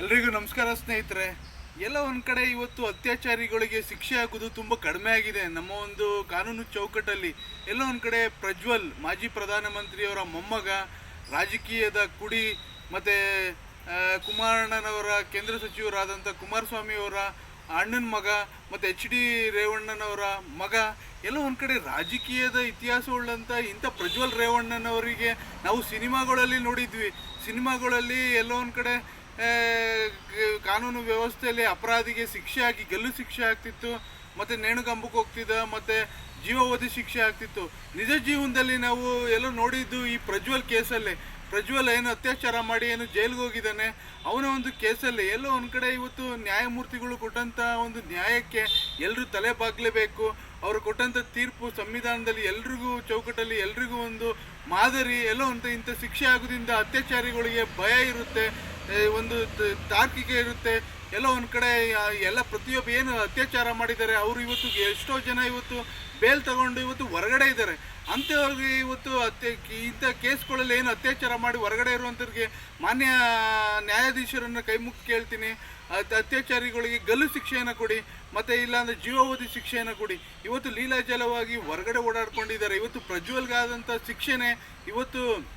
ಎಲ್ರಿಗೂ ನಮಸ್ಕಾರ ಸ್ನೇಹಿತರೆ. ಎಲ್ಲ ಒಂದು ಕಡೆ ಇವತ್ತು ಅತ್ಯಾಚಾರಿಗಳಿಗೆ ಶಿಕ್ಷೆ ಆಗೋದು ತುಂಬ ಕಡಿಮೆ ಆಗಿದೆ. ನಮ್ಮ ಒಂದು ಕಾನೂನು ಚೌಕಟ್ಟಲ್ಲಿ ಎಲ್ಲ ಒಂದು ಕಡೆ ಪ್ರಜ್ವಲ್, ಮಾಜಿ ಪ್ರಧಾನಮಂತ್ರಿಯವರ ಮೊಮ್ಮಗ, ರಾಜಕೀಯದ ಕುಡಿ ಮತ್ತು ಕುಮಾರಣ್ಣನವರ, ಕೇಂದ್ರ ಸಚಿವರಾದಂಥ ಕುಮಾರಸ್ವಾಮಿ ಅವರ ಅಣ್ಣನ ಮಗ ಮತ್ತು ಎಚ್ ಡಿ ರೇವಣ್ಣನವರ ಮಗ, ಎಲ್ಲ ಒಂದು ಕಡೆ ರಾಜಕೀಯದ ಇತಿಹಾಸವುಳ್ಳಂಥ ಇಂಥ ಪ್ರಜ್ವಲ್ ರೇವಣ್ಣನವರಿಗೆ ನಾವು ಸಿನಿಮಾಗಳಲ್ಲಿ ನೋಡಿದ್ವಿ. ಸಿನಿಮಾಗಳಲ್ಲಿ ಎಲ್ಲ ಒಂದು ಕಡೆ ಕಾನೂನು ವ್ಯವಸ್ಥೆಯಲ್ಲಿ ಅಪರಾಧಿಗೆ ಶಿಕ್ಷೆ ಆಗಿ ಗಲ್ಲು ಶಿಕ್ಷೆ ಆಗ್ತಿತ್ತು, ಮತ್ತು ನೇಣುಗಂಬಕ್ಕೆ ಹೋಗ್ತಿದ್ದ, ಮತ್ತು ಜೀವಾವಧಿ ಶಿಕ್ಷೆ ಆಗ್ತಿತ್ತು. ನಿಜ ಜೀವನದಲ್ಲಿ ನಾವು ಎಲ್ಲೋ ನೋಡಿದ್ದು ಈ ಪ್ರಜ್ವಲ್ ಕೇಸಲ್ಲಿ. ಪ್ರಜ್ವಲ್ ಏನು ಅತ್ಯಾಚಾರ ಮಾಡಿ ಏನು ಜೈಲಿಗೆ ಹೋಗಿದ್ದಾನೆ, ಅವನ ಒಂದು ಕೇಸಲ್ಲಿ. ಎಲ್ಲೋ ಒಂದು ಕಡೆ ಇವತ್ತು ನ್ಯಾಯಮೂರ್ತಿಗಳು ಕೊಟ್ಟಂಥ ಒಂದು ನ್ಯಾಯಕ್ಕೆ ಎಲ್ಲರೂ ತಲೆ ಬಾಗಲೇಬೇಕು. ಅವರು ಕೊಟ್ಟಂಥ ತೀರ್ಪು ಸಂವಿಧಾನದಲ್ಲಿ ಎಲ್ರಿಗೂ, ಚೌಕಟ್ಟಲ್ಲಿ ಎಲ್ರಿಗೂ ಒಂದು ಮಾದರಿ, ಎಲ್ಲೋ ಅಂತ ಇಂಥ ಶಿಕ್ಷೆ ಆಗೋದ್ರಿಂದ ಅತ್ಯಾಚಾರಿಗಳಿಗೆ ಭಯ ಇರುತ್ತೆ. ಒಂದು ತಾರ್ಕಿಕ ಇರುತ್ತೆ. ಎಲ್ಲ ಒಂದು ಕಡೆ ಎಲ್ಲ ಪ್ರತಿಯೊಬ್ಬ ಏನು ಅತ್ಯಾಚಾರ ಮಾಡಿದ್ದಾರೆ, ಅವರು ಇವತ್ತು ಎಷ್ಟೋ ಜನ ಇವತ್ತು ಬೇಲ್ ತಗೊಂಡು ಇವತ್ತು ಹೊರಗಡೆ ಇದ್ದಾರೆ. ಅಂಥವ್ರಿಗೆ ಇವತ್ತು ಅತ್ಯ ಇಂಥ ಕೇಸ್ಗಳಲ್ಲಿ ಏನು ಅತ್ಯಾಚಾರ ಮಾಡಿ ಹೊರಗಡೆ ಇರುವಂಥವ್ರಿಗೆ ಮಾನ್ಯ ನ್ಯಾಯಾಧೀಶರನ್ನು ಕೈ ಮುಗಿ ಕೇಳ್ತೀನಿ. ಅತ್- ಅತ್ಯಾಚಾರಿಗಳಿಗೆ ಗಲ್ಲು ಶಿಕ್ಷೆಯನ್ನು ಕೊಡಿ, ಮತ್ತು ಇಲ್ಲಾಂದ್ರೆ ಜೀವಾವಧಿ ಶಿಕ್ಷೆಯನ್ನು ಕೊಡಿ. ಇವತ್ತು ಲೀಲಾಜಲವಾಗಿ ಹೊರಗಡೆ ಓಡಾಡ್ಕೊಂಡಿದ್ದಾರೆ. ಇವತ್ತು ಪ್ರಜ್ವಲ್ಗಾದಂಥ ಶಿಕ್ಷೆನೇ ಇವತ್ತು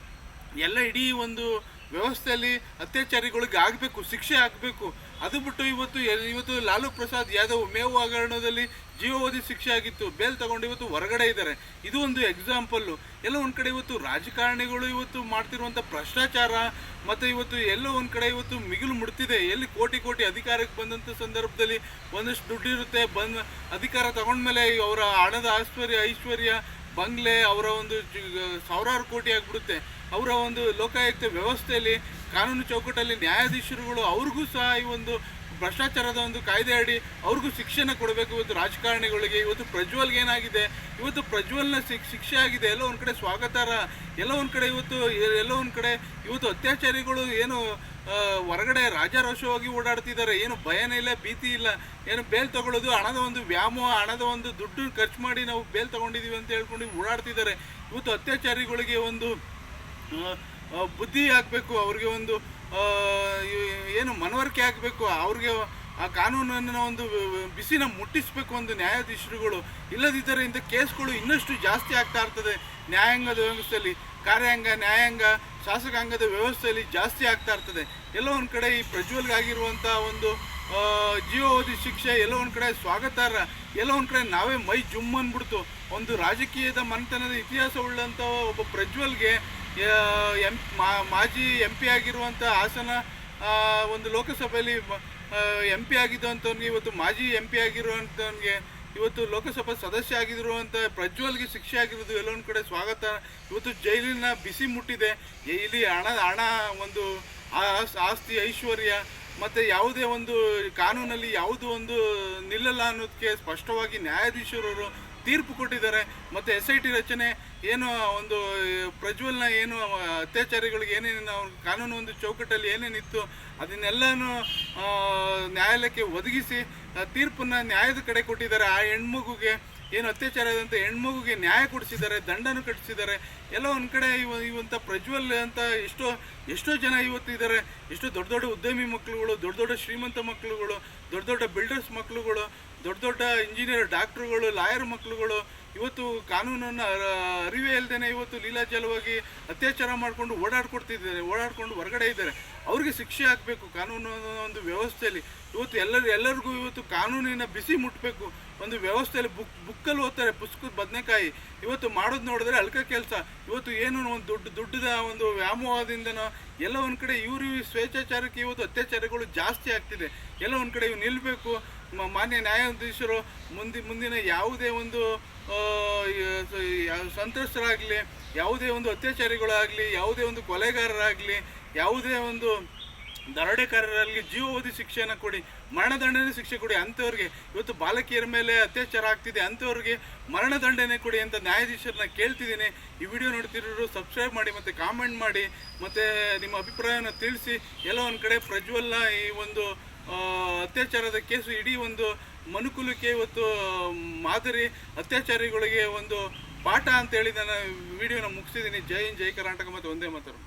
ಎಲ್ಲ ಇಡೀ ಒಂದು ವ್ಯವಸ್ಥೆಯಲ್ಲಿ ಅತ್ಯಾಚಾರಿಗಳಿಗೆ ಆಗಬೇಕು, ಶಿಕ್ಷೆ ಆಗಬೇಕು. ಅದು ಬಿಟ್ಟು ಇವತ್ತು ಇವತ್ತು ಲಾಲು ಪ್ರಸಾದ್ ಯಾದವ್ ಮೇವು ಹಗರಣದಲ್ಲಿ ಜೀವಾವಧಿ ಶಿಕ್ಷೆ ಆಗಿತ್ತು. ಬೇಲ್ ತಗೊಂಡು ಇವತ್ತು ಹೊರಗಡೆ ಇದ್ದಾರೆ. ಇದು ಒಂದು ಎಕ್ಸಾಂಪಲ್ಲು ಎಲ್ಲ ಒಂದು ಕಡೆ ಇವತ್ತು ರಾಜಕಾರಣಿಗಳು ಇವತ್ತು ಮಾಡ್ತಿರುವಂಥ ಭ್ರಷ್ಟಾಚಾರ, ಮತ್ತು ಇವತ್ತು ಎಲ್ಲೋ ಒಂದು ಕಡೆ ಇವತ್ತು ಮಿಗಿಲು ಮುಡ್ತಿದೆ. ಎಲ್ಲಿ ಕೋಟಿ ಕೋಟಿ ಅಧಿಕಾರಕ್ಕೆ ಬಂದಂಥ ಸಂದರ್ಭದಲ್ಲಿ ಒಂದಷ್ಟು ದುಡ್ಡು ಇರುತ್ತೆ. ಬಂದು ಅಧಿಕಾರ ತಗೊಂಡ್ಮೇಲೆ ಅವರ ಹಣದ ಐಶ್ವರ್ಯ ಐಶ್ವರ್ಯ ಬಂಗ್ಲೆ ಅವರ ಒಂದು ಸಾವಿರಾರು ಕೋಟಿ ಆಗಿಬಿಡುತ್ತೆ. ಅವರ ಒಂದು ಲೋಕಾಯುಕ್ತ ವ್ಯವಸ್ಥೆಯಲ್ಲಿ ಕಾನೂನು ಚೌಕಟ್ಟಲ್ಲಿ ನ್ಯಾಯಾಧೀಶರುಗಳು ಅವ್ರಿಗೂ ಸಹ ಈ ಒಂದು ಭ್ರಷ್ಟಾಚಾರದ ಒಂದು ಕಾಯ್ದೆ ಅಡಿ ಅವ್ರಿಗೂ ಶಿಕ್ಷೆನ ಕೊಡಬೇಕು. ಇವತ್ತು ರಾಜಕಾರಣಿಗಳಿಗೆ ಇವತ್ತು ಪ್ರಜ್ವಲ್ಗೆ ಏನಾಗಿದೆ? ಇವತ್ತು ಪ್ರಜ್ವಲ್ನ ಶಿಕ್, ಶಿಕ್ಷೆ ಆಗಿದೆ. ಎಲ್ಲೋ ಒಂದು ಕಡೆ ಸ್ವಾಗತಾರ. ಎಲ್ಲೋ ಒಂದು ಕಡೆ ಇವತ್ತು ಎಲ್ಲೋ ಒಂದು ಕಡೆ ಇವತ್ತು ಅತ್ಯಾಚಾರಿಗಳು ಏನು ಹೊರಗಡೆ ರಾಜಾರೋಷವಾಗಿ ಓಡಾಡ್ತಿದ್ದಾರೆ. ಏನು ಭಯನೇ ಇಲ್ಲ, ಭೀತಿ ಇಲ್ಲ. ಏನು ಬೇಲ್ ತಗೊಳ್ಳೋದು, ಹಣದ ಒಂದು ವ್ಯಾಮೋಹ, ಹಣದ ಒಂದು ದುಡ್ಡು ಖರ್ಚು ಮಾಡಿ ನಾವು ಬೇಲ್ ತೊಗೊಂಡಿದ್ದೀವಿ ಅಂತ ಹೇಳ್ಕೊಂಡು ಓಡಾಡ್ತಿದ್ದಾರೆ. ಇವತ್ತು ಅತ್ಯಾಚಾರಿಗಳಿಗೆ ಒಂದು ಬುದ್ಧಿ ಆಗಬೇಕು, ಅವ್ರಿಗೆ ಒಂದು ಏನು ಮನವರಿಕೆ ಆಗಬೇಕು, ಅವ್ರಿಗೆ ಆ ಕಾನೂನನ್ನು ಒಂದು ಬಿಸಿನ ಮುಟ್ಟಿಸ್ಬೇಕು ಒಂದು ನ್ಯಾಯಾಧೀಶರುಗಳು. ಇಲ್ಲದಿದ್ದರೆ ಇಂಥ ಕೇಸ್ಗಳು ಇನ್ನಷ್ಟು ಜಾಸ್ತಿ ಆಗ್ತಾ ಇರ್ತದೆ. ನ್ಯಾಯಾಂಗದ ವ್ಯವಸ್ಥೆಯಲ್ಲಿ, ಕಾರ್ಯಾಂಗ, ನ್ಯಾಯಾಂಗ, ಶಾಸಕಾಂಗದ ವ್ಯವಸ್ಥೆಯಲ್ಲಿ ಜಾಸ್ತಿ ಆಗ್ತಾ ಇರ್ತದೆ. ಎಲ್ಲೋ ಒಂದು ಕಡೆ ಈ ಪ್ರಜ್ವಲ್ಗಾಗಿರುವಂಥ ಒಂದು ಜೀವಾವಧಿ ಶಿಕ್ಷೆ, ಎಲ್ಲೋ ಒಂದು ಕಡೆ ಸ್ವಾಗತಾರ್ಹ, ಎಲ್ಲೋ ಒಂದು ಕಡೆ ನಾವೇ ಮೈ ಜುಮ್ ಒಂದು ರಾಜಕೀಯದ ಮನೆತನದ ಇತಿಹಾಸ ಉಳ್ಳಂಥ ಒಬ್ಬ ಪ್ರಜ್ವಲ್ಗೆ ಎಂ ಮಾಜಿ ಎಂ ಪಿ ಆಗಿರುವಂಥ ಹಾಸನ ಒಂದು ಲೋಕಸಭೆಯಲ್ಲಿ ಎಂ ಪಿ ಆಗಿದ್ದಂಥವ್ನಿಗೆ ಇವತ್ತು ಮಾಜಿ ಎಂ ಪಿ ಆಗಿರುವಂಥವ್ನಿಗೆ ಇವತ್ತು ಲೋಕಸಭಾ ಸದಸ್ಯ ಆಗಿರುವಂಥ ಪ್ರಜ್ವಲ್ಗೆ ಶಿಕ್ಷೆ ಆಗಿರೋದು ಎಲ್ಲೊಂದು ಕಡೆ ಸ್ವಾಗತ. ಇವತ್ತು ಜೈಲಿನ ಬಿಸಿ ಮುಟ್ಟಿದೆ. ಇಲ್ಲಿ ಹಣ ಹಣ, ಒಂದು ಆಸ್- ಆಸ್ತಿ, ಐಶ್ವರ್ಯ, ಮತ್ತು ಯಾವುದೇ ಒಂದು ಕಾನೂನಲ್ಲಿ ಯಾವುದು ಒಂದು ನಿಲ್ಲಲ್ಲ ಅನ್ನೋದಕ್ಕೆ ಸ್ಪಷ್ಟವಾಗಿ ನ್ಯಾಯಾಧೀಶರವರು ತೀರ್ಪು ಕೊಟ್ಟಿದ್ದಾರೆ. ಮತ್ತು ಎಸ್ ಐ ಟಿ ರಚನೆ ಏನು ಒಂದು ಪ್ರಜ್ವಲ್ನ ಏನು ಅತ್ಯಾಚಾರಿಗಳಿಗೆ ಏನೇನು ಕಾನೂನು ಒಂದು ಚೌಕಟ್ಟಲ್ಲಿ ಏನೇನಿತ್ತು, ಅದನ್ನೆಲ್ಲನೂ ನ್ಯಾಯಾಲಯಕ್ಕೆ ಒದಗಿಸಿ ತೀರ್ಪನ್ನು ನ್ಯಾಯದ ಕಡೆ ಕೊಟ್ಟಿದ್ದಾರೆ. ಆ ಹೆಣ್ಮಗುಗೆ ಏನು ಅತ್ಯಾಚಾರ ಆದಂಥ ಹೆಣ್ಮಗುಗೆ ನ್ಯಾಯ ಕೊಡಿಸಿದ್ದಾರೆ, ದಂಡನೂ ಕಟ್ಟಿಸಿದ್ದಾರೆ. ಎಲ್ಲ ಒಂದು ಕಡೆ ಇವ ಇವಂಥ ಪ್ರಜ್ವಲ್ ಅಂತ ಎಷ್ಟೋ ಎಷ್ಟೋ ಜನ ಇವತ್ತು ಇದ್ದಾರೆ ಎಷ್ಟೋ ದೊಡ್ಡ ದೊಡ್ಡ ಉದ್ಯಮಿ ಮಕ್ಕಳುಗಳು ದೊಡ್ಡ ದೊಡ್ಡ ಶ್ರೀಮಂತ ಮಕ್ಕಳುಗಳು ದೊಡ್ಡ ದೊಡ್ಡ ಬಿಲ್ಡರ್ಸ್ ಮಕ್ಕಳುಗಳು ದೊಡ್ಡ ದೊಡ್ಡ ಇಂಜಿನಿಯರ್ ಡಾಕ್ಟ್ರುಗಳು ಲಾಯರ್ ಮಕ್ಕಳುಗಳು ಇವತ್ತು ಕಾನೂನನ್ನು ಅರ- ಅರಿವೇ ಇಲ್ಲದೇ ಇವತ್ತು ಲೀಲಾಜಲವಾಗಿ ಅತ್ಯಾಚಾರ ಮಾಡಿಕೊಂಡು ಓಡಾಡ್ಕೊಡ್ತಿದ್ದಾರೆ, ಓಡಾಡ್ಕೊಂಡು ಹೊರಗಡೆ ಇದ್ದಾರೆ. ಅವ್ರಿಗೆ ಶಿಕ್ಷೆ ಆಗಬೇಕು ಕಾನೂನು ಒಂದು ವ್ಯವಸ್ಥೆಯಲ್ಲಿ. ಇವತ್ತು ಎಲ್ಲರೂ, ಎಲ್ಲರಿಗೂ ಇವತ್ತು ಕಾನೂನಿನ ಬಿಸಿ ಮುಟ್ಟಬೇಕು ಒಂದು ವ್ಯವಸ್ಥೆಯಲ್ಲಿ ಬುಕ್, ಬುಕ್ಕಲ್ಲಿ ಓದ್ತಾರೆ ಪುಸ್ತಕದ ಬದನೆಕಾಯಿ. ಇವತ್ತು ಮಾಡೋದು ನೋಡಿದ್ರೆ ಅಲ್ಕ ಕೆಲಸ. ಇವತ್ತು ಏನು ಒಂದು ದೊಡ್ಡ, ದುಡ್ಡದ ಒಂದು ವ್ಯಾಮೋಹದಿಂದನೋ ಎಲ್ಲ ಒಂದು ಕಡೆ ಇವರು ಸ್ವೇಚ್ಛಾಚಾರಕ್ಕೆ ಇವತ್ತು ಅತ್ಯಾಚಾರಗಳು ಜಾಸ್ತಿ ಆಗ್ತಿದೆ. ಎಲ್ಲ ಒಂದು ಕಡೆ ಇವು ನಿಲ್ಲಬೇಕು ಮಾನ್ಯ ನ್ಯಾಯಾಧೀಶರು ಮುಂದೆ, ಮುಂದಿನ ಯಾವುದೇ ಒಂದು ಸಂತ್ರಸ್ತರಾಗಲಿ, ಯಾವುದೇ ಒಂದು ಅತ್ಯಾಚಾರಿಗಳಾಗಲಿ, ಯಾವುದೇ ಒಂದು ಕೊಲೆಗಾರರಾಗಲಿ, ಯಾವುದೇ ಒಂದು ದರೋಡೆಕಾರರಲ್ಲಿ ಜೀವಾವಧಿ ಶಿಕ್ಷೆಯನ್ನು ಕೊಡಿ, ಮರಣದಂಡನೆ ಶಿಕ್ಷೆ ಕೊಡಿ ಅಂಥವ್ರಿಗೆ ಇವತ್ತು ಬಾಲಕಿಯರ ಮೇಲೆ ಅತ್ಯಾಚಾರ ಆಗ್ತಿದೆ ಅಂಥವ್ರಿಗೆ ಮರಣದಂಡನೆ ಕೊಡಿ ಅಂತ ನ್ಯಾಯಾಧೀಶರನ್ನ ಕೇಳ್ತಿದ್ದೀನಿ. ಈ ವಿಡಿಯೋ ನೋಡ್ತಿರೋರು ಸಬ್ಸ್ಕ್ರೈಬ್ ಮಾಡಿ ಮತ್ತು ಕಾಮೆಂಟ್ ಮಾಡಿ, ಮತ್ತು ನಿಮ್ಮ ಅಭಿಪ್ರಾಯವನ್ನು ತಿಳಿಸಿ. ಎಲ್ಲ ಒಂದು ಕಡೆ ಪ್ರಜ್ವಲ್ನ ಈ ಒಂದು ಅತ್ಯಾಚಾರದ ಕೇಸು ಇಡೀ ಒಂದು ಮನುಕುಲಕ್ಕೆ ಇವತ್ತು ಮಾದರಿ ಅತ್ಯಾಚಾರಿಗಳಿಗೆ ಒಂದು ಪಾಠ ಅಂತ ಹೇಳಿ ನಾನು ವಿಡಿಯೋನ ಮುಗಿಸಿದ್ದೀನಿ ಜೈ ಹಿಂದ್, ಜೈ ಕರ್ನಾಟಕ ಮತ್ತು ಒಂದೇ ಮಾತರು